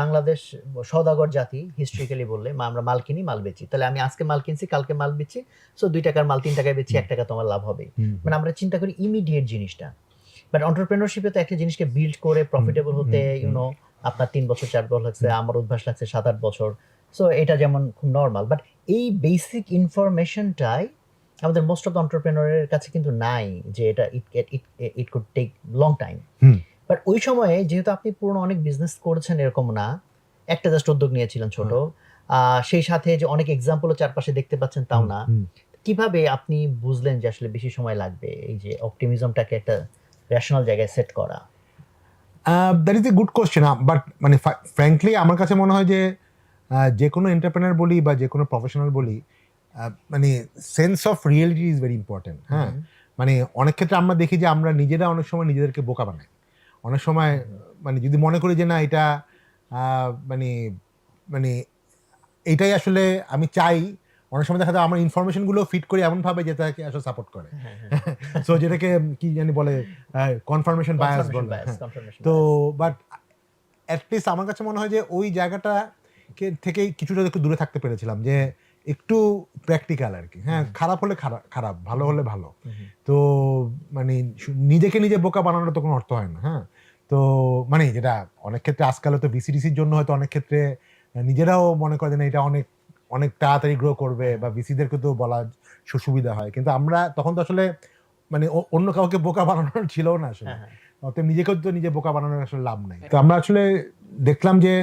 বাংলাদেশ সদাগর জাতি হিস্ট্রিক্যালি বললে মা আমরা মাল কিনি মাল বেচি। তাহলে আমি আজকে মাল কিনছি কালকে মাল বেচি সো দুই টাকার মাল তিন টাকায় বেচি এক টাকা তোমার লাভ হবে। মানে আমরা চিন্তা করি ইমিডিয়েট জিনিসটা। বাট অন্টারপ্রেনারশিপে তো একটা জিনিসকে বিল্ড করে প্রফিটেবল হতে ইউনো আপনার তিন বছর চার বছর লাগছে আমার অভ্যাস লাগছে সাত আট বছর। সো এটা যেমন খুব নর্মাল বাট এই বেসিক ইনফরমেশনটাই আমাদের মোস্ট অফ দ্য অন্টারপ্রেনারের কাছে কিন্তু নাই যে এটা it it it could take long time. But ওই সময়ে যেহেতু আপনি পুরনো অনেক বিজনেস করেছেন এরকম না একটা জাস্ট উদ্যোগ নিয়েছিলেন ছোট সেই সাথে যে অনেক এক্সাম্পলও চারপাশে দেখতে পাচ্ছেন তাও না। কীভাবে আপনি বুঝলেন যে আসলে বেশি সময় লাগবে এই যে অপটিমিজমটাকে একটা রেশনাল জায়গায় সেট করা? That is a good question but মানে ফ্র্যাঙ্কলি আমার কাছে মনে হয় যে যে কোনো এন্টারপ্রেনার বলি বা যে কোনো প্রফেশনাল বলি মানে sense of reality is very important হ্যাঁ? মানে অনেক ক্ষেত্রে আমরা দেখি যে আমরা নিজেরা অনেক সময় নিজেদেরকে বোকা বানাই। অনেক সময় মানে যদি মনে করি যে না এটা মানে মানে এটাই আসলে আমি চাই অনেক সময় দেখা যায় আমার ইনফরমেশনগুলো ফিট করি এমনভাবে যেটাকে আসলে সাপোর্ট করে সো যেটাকে কি জানি বলে কনফার্মেশন বায়াস বলে হ্যাঁ। তো. বাট অ্যাটলিস্ট আমার কাছে মনে হয় যে ওই জায়গাটা কে থেকেই কিছুটা একটু দূরে থাকতে পেরেছিলাম যে একটু প্র্যাকটিক্যাল আর কি। হ্যাঁ খারাপ হলে খারাপ খারাপ ভালো হলে ভালো। তো মানে নিজেকে নিজে বোকা বানানোর তো কোনো অর্থ হয় না হ্যাঁ। তো মানে যেটা অনেক ক্ষেত্রে আজকাল তো বিসিডিসির জন্য হয়তো অনেক ক্ষেত্রে নিজেরাও মনে করে না এটা অনেক অনেক তাড়াতাড়ি গ্রো করবে বা ভিসিদেরকে তো বলা সুবিধা হয়। কিন্তু আমরা তখন তো আসলে মানে অন্য কাউকে বোকা বানানোর ছিল না আসলে। হ্যাঁ, হ্যাঁ। অতএব নিজেকেও তো নিজে বোকা বানানোর আসলে লাভ নাই। তো আমরা আসলে দেখলাম যে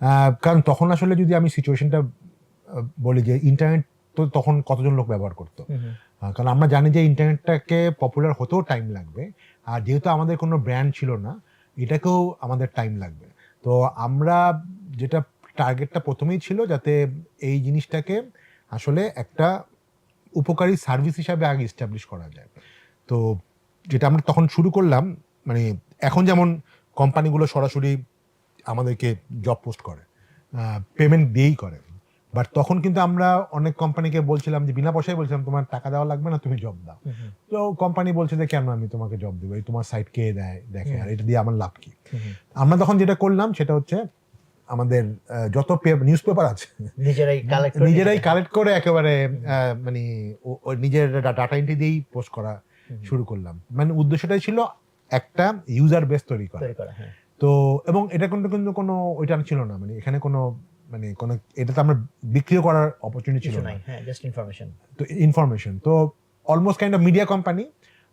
আহ, কারণ তখন আসলে যদি আমি সিচুয়েশনটা বলি যে ইন্টারনেট তো তখন কতজন লোক ব্যবহার করতো? কারণ আমরা জানি যে ইন্টারনেটটাকে পপুলার হতেও টাইম লাগবে। আর যেহেতু আমাদের কোনো ব্র্যান্ড ছিল না এটাকেও আমাদের টাইম লাগবে। তো আমরা যেটা টার্গেটটা প্রথমেই ছিল যাতে এই জিনিসটাকে আসলে একটা উপকারী সার্ভিস হিসাবে আগে এস্টাবলিশ করা যায়। তো যেটা আমরা তখন শুরু করলাম মানে এখন যেমন কোম্পানিগুলো সরাসরি আমাদেরকে জব পোস্ট করে পেমেন্ট দিয়েই করে। বাট তখন কিন্তু আমরা অনেক কোম্পানিকে বলছিলাম যে বিনা পয়সায় বলছিলাম তোমার টাকা দেওয়া লাগবে না তুমি জব দাও। তো কোম্পানি বলছে যে কেন আমি তোমাকে জব দেবো? এই তোমার সাইট কে দেয়? দেখে আর এটা দিয়ে আমার লাভ কি। আমরা তখন যেটা করলাম সেটা হচ্ছে আমাদের যত নিউজ পেপার আছে নিজেরাই কালেক্ট নিজেরাই কালেক্ট করে একেবারে মানে নিজের ডাটা এন্ট্রি দিয়েই পোস্ট করা শুরু করলাম। মানে উদ্দেশ্যটাই ছিল একটা ইউজার বেস তৈরি করা। তৈরি করা হ্যাঁ। তো এবং এটা কিন্তু কিন্তু কোনো ওইটা ছিল না। মানে এখানে কোনো মানে কোনো এটা তো আমরা বিক্রিও করার অপরচুনিটি ছিল না। হ্যাঁ জাস্ট ইনফরমেশন তো ইনফরমেশন তো almost kind of media company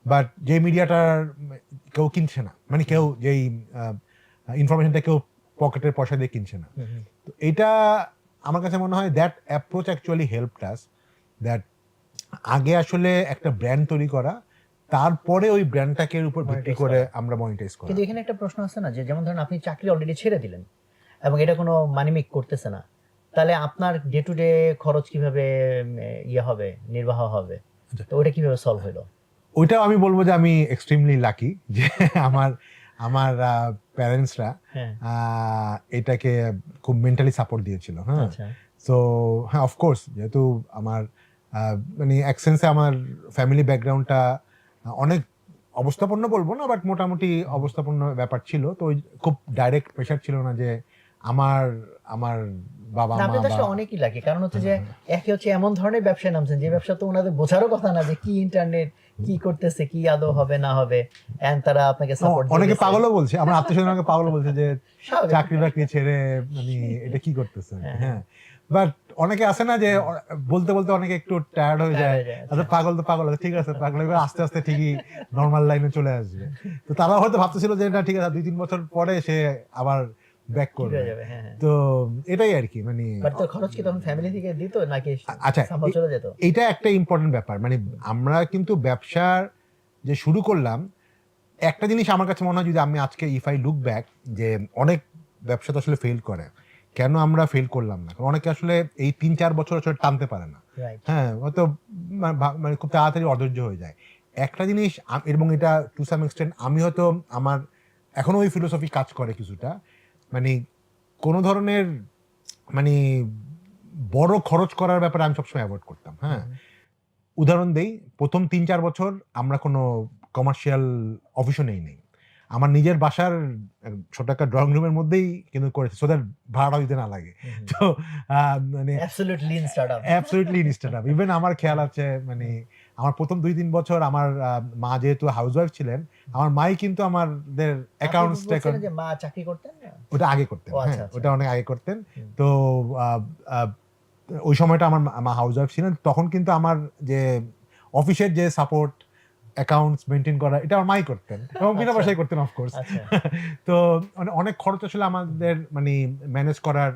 but যে মিডিয়াটার কেউ কিনছে না। মানে কেউ যেই ইনফরমেশনটা কেউ পকেটের পয়সা দিয়ে কিনছে না। তো এটা আমার কাছে মনে হয় that approach actually helped us that আগে আসলে একটা ব্র্যান্ড তৈরি করা তারপরে ওই ব্র্যান্ডটাকে উপর ভিত্তি করে আমরা মনিটাইজ করি। কিন্তু এখানে একটা প্রশ্ন আছে না যে যেমন ধরেন আপনি চাকরি অলরেডি ছেড়ে দিলেন। এবং এটা কোনো মানিমিক করতেছে না। তাহলে আপনার ডে টু ডে খরচ কীভাবে ইয়ে হবে নির্বাহ হবে? আচ্ছা। তো ওটা কীভাবে সলভ হলো? ওইটাও আমি বলব যে আমি এক্সট্রিমলি লাকি যে আমার আমার প্যারেন্টসরা এটাকে খুব মেন্টালি সাপোর্ট দিয়েছিল হ্যাঁ। আচ্ছা। সো হ্যাঁ অফকোর্স যেহেতু আমার মানে এক সেন্সে আমার ফ্যামিলি ব্যাকগ্রাউন্ডটা অনেক অবস্থাপন্ন বলব না বাট মোটামুটি অবস্থাপন্ন ব্যাপার ছিল। তো ওই খুব ডাইরেক্ট প্রেশার ছিল না যে আমার আমার বাবা না, মা আপনি তো আসলে অনেকই লাগে। কারণ হচ্ছে যে একে হচ্ছে এমন ধরনের ব্যবসায় নামছেন যে ব্যবসা তো ওনাদের বোঝারও কথা না যে কি ইন্টারনেট কি করতেছে কি আদৌ হবে না হবে। এন্ড তারা আপনাকে সাপোর্ট অনেকে পাগলও বলছে। আমার আত্মীয় আমাকে পাগল বলছে যে চাকরি বাকরি ছেড়ে মানে এটা কি করতেছে? হ্যাঁ। হ্যাঁ। বাট অনেকে আছে না যে বলতে বলতে অনেকে একটু টায়ার্ড হয়ে যায়। আচ্ছা পাগল তো পাগল। আছে ঠিক আছে পাগল আস্তে আস্তে ঠিকই নর্মাল লাইনে চলে আসবে। তো তারা হয়তো ভাবতেছিল যে না ঠিক আছে দুই তিন বছর পরে সে আবার ব্যাক করবে। হয়ে হ্যাঁ। তো এটাই আর কি মানে খরচ কি তখন ফ্যামিলি থেকে দিত নাকি আচ্ছা, যেত? এইটা একটা ইম্পর্টেন্ট ব্যাপার মানে আমরা কিন্তু ব্যবসার যে শুরু করলাম একটা জিনিস আমার কাছে মনে হয় যদি আমি আজকে ইফ আই লুক ব্যাক যে অনেক ব্যবসা তো আসলে ফেল করে কেন আমরা ফেল করলাম না? কারণ অনেকে আসলে এই তিন চার বছর আসলে টানতে পারে না। হ্যাঁ হয়তো মানে খুব তাড়াতাড়ি অধৈর্য হয়ে যায়। একটা জিনিস এবং এটা টু সাম এক্সটেন্ট আমি হয়তো আমার এখনও ওই ফিলোসফি কাজ করে কিছুটা মানে কোনো ধরনের মানে বড় খরচ করার ব্যাপারে আমি সবসময় অ্যাভয়েড করতাম হ্যাঁ? উদাহরণ দেই প্রথম তিন চার বছর আমরা কোনো কমার্শিয়াল অফিসও নেই নেই। আমার নিজের বাসার ছোট একটা ড্রয়িং রুমের মধ্যেই কিন্তু করেছি সো দ্যাট ভাড়া দিতে না লাগে। তো মানে absolute lean startup absolutely Instagram even আমার খেয়াল আছে মানে আমার প্রথম দুই তিন বছর আমার মা যেহেতু হাউস ওয়াইফ ছিলেন আমার মাই কিন্তু আমাদের অ্যাকাউন্টস মা চাকরি করতেন? ওটা আগে করতেন আচ্ছা, হ্যাঁ আচ্ছা। ওটা অনেক আগে করতেন। তো ওই সময়টা আমার মা- হাউস ওয়াইফ ছিলেন। তখন কিন্তু আমার যে অফিসের যে সাপোর্ট অ্যাকাউন্টস মেনটেন করা এটা আমার মাই করতেন এবং বিনা আচ্ছা। পয়সায় করতেন অফকোর্স তো মানে অনেক খরচ আসলে আমাদের মানে ম্যানেজ করার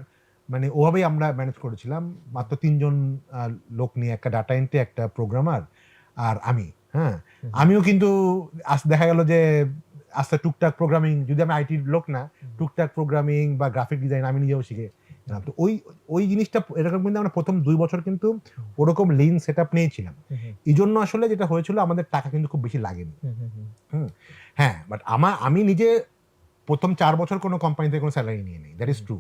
মানে ওভাবেই আমরা ম্যানেজ করেছিলাম। মাত্র তিনজন লোক নিয়ে একটা ডাটা এন্ট্রি একটা প্রোগ্রামার আর আমি হ্যাঁ। আমিও কিন্তু আস- দেখা গেল যে আস্তে টুকটাক প্রোগ্রামিং যদি আমি আইটির লোক না টুকটাক প্রোগ্রামিং বা গ্রাফিক ডিজাইন আমি নিজেও শিখে তো ওই ওই জিনিসটা এরকম কিন্তু আমরা প্রথম দুই বছর কিন্তু ওরকম লিন সেট আপ নিয়েছিলাম এই জন্য আসলে যেটা হয়েছিল আমাদের টাকা কিন্তু খুব বেশি লাগেনি। হুম। হ্যাঁ বাট আমার আমি নিজে প্রথম চার বছর কোনো কোম্পানিতে কোনো স্যালারি নিয়ে নিই দ্যাট ইজ ট্রু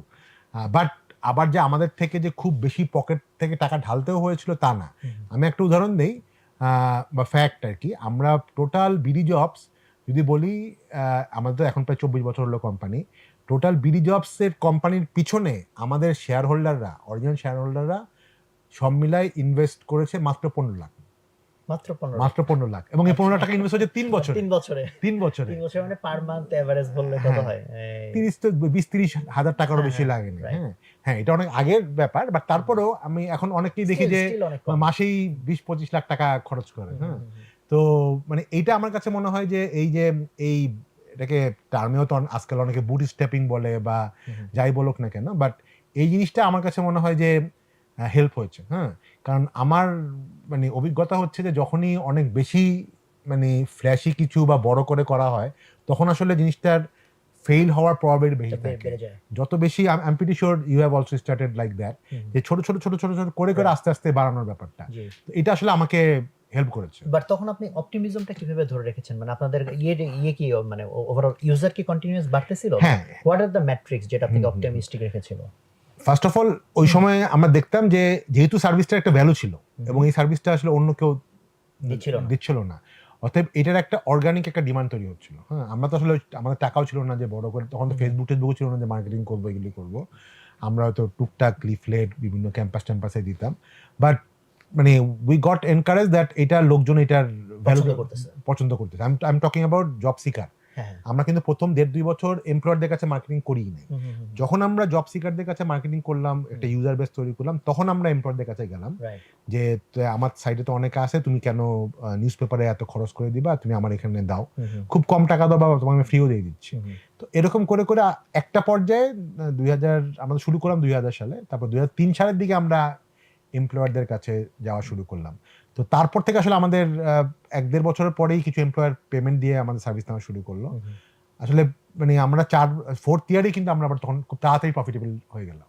বাট আবার যে আমাদের থেকে যে খুব বেশি পকেট থেকে টাকা ঢালতেও হয়েছিল তা না। আমি একটা উদাহরণ দিই বা ফ্যাক্ট আর কি আমরা টোটাল বিডি জবস যদি বলি আমাদের তো এখন প্রায় চব্বিশ বছর হলো কোম্পানি টোটাল বিডি জবসের কোম্পানির পিছনে আমাদের share holders original share holders সব মিলাই ইনভেস্ট করেছে মাত্র পনেরো লাখ। মাত্র পনেরো মাত্র পনেরো লাখ। এবং এই পনেরো টাকা ইনভেস্ট হয়েছে তিন বছর তিন বছরে। তিন বছরে। তিন বছরে মানে পার মান্থ এভারেজ বললে কত হ্যাঁ। হয়? তিরিশ তো বিশ তিরিশ হাজার টাকারও হ্যাঁ, বেশি লাগেনি। হ্যাঁ। হ্যাঁ এটা অনেক আগের ব্যাপার বাট তারপরেও আমি এখন অনেকেই দেখি যে। মাসেই বিশ পঁচিশ লাখ টাকা খরচ করে। হ্যাঁ। তো মানে এইটা আমার কাছে মনে হয় যে এই যে এই এটাকে টার্মেও তো আজকাল অনেকে বুট স্টেপিং বলে বা যাই বলুক না কেন বাট এই জিনিসটা আমার কাছে মনে হয় যে হেল্প হয়েছে হ্যাঁ? কারণ আমার মানে অভিজ্ঞতা হচ্ছে যে যখনই অনেক বেশি মানে ফ্ল্যাশি কিছু বা বড় করে করা হয় তখন আসলে জিনিসটার ফেল হওয়ার প্রবাবিলিটি বেশি থাকে। যত বেশি I pretty sure you have also started like that যে ছোট ছোট ছোট ছোট ছোট করে করে আস্তে আস্তে বাড়ানোর ব্যাপারটা। তো এটা আসলে আমাকে হেল্প করেছে। বাট তখন আপনি অপটিমিজমটা কীভাবে ধরে রেখেছেন? মানে আপনাদের ইয়ে ইয়ে কি মানে ওভারঅল ইউজার কি কন্টিনিউয়াস বাড়তেছিল? হ্যাঁ। হোয়াট আর দ্য ম্যাট্রিক্স যেটা হুম। অপটিমিস্টিক রেখেছিল? ফার্স্ট অফ অল ওই সময় আমরা দেখতাম যে যেহেতু সার্ভিসটার একটা ভ্যালু ছিল এবং এই সার্ভিসটা আসলে অন্য কেউ দিচ্ছিল না। দিচ্ছিল না। অতএব এটার একটা অর্গানিক একটা ডিমান্ড তৈরি হচ্ছিল। হ্যাঁ আমরা তো আসলে আমাদের টাকাও ছিল না যে বড় করে তখন তো। ফেসবুক টেসবুকও ছিল না যে মার্কেটিং করব এগুলি করব। আমরা হয়তো টুকটাক লিফলেট বিভিন্ন ক্যাম্পাস ট্যাম্পাসে দিতাম। বাট মানে উই গট এনকারেজ দ্যাট এটা লোকজন এটার ভ্যালু পছন্দ করতেছে। পছন্দ করতেছে। I am talking about job seeker আমরা কিন্তু প্রথম দেড় দুই বছর এমপ্লয়ারদের কাছে মার্কেটিং করিই নাই। যখন আমরা জব সিকারদের কাছে মার্কেটিং করলাম একটা ইউজার বেস তৈরি করলাম তখন আমরা এমপ্লয়ারদের কাছে গেলাম। যে আমার সাইডে তো অনেকে আছে তুমি কেন নিউজ পেপারে এত খরচ করে দিবা? তুমি আমার এখানে দাও। খুব কম টাকা দাও বা তোমাকে আমি ফ্রিও দিয়ে দিচ্ছি। তো এরকম করে করে একটা পর্যায়ে দুই হাজার আমরা শুরু করলাম দুই হাজার সালে। তারপর দুই হাজার তিন সালের দিকে আমরা এমপ্লয়ারদের কাছে যাওয়া শুরু করলাম। তো তারপর থেকে আসলে আমাদের এক দেড় বছরের পরেই কিছু এমপ্লয়ার পেমেন্ট দিয়ে আমাদের সার্ভিস নেওয়া শুরু করল। আসলে মানে আমরা চার ফোর্থ ইয়ারে কিন্তু আমরা আবার তখন খুব তাড়াতাড়ি প্রফিটেবল হয়ে গেলাম।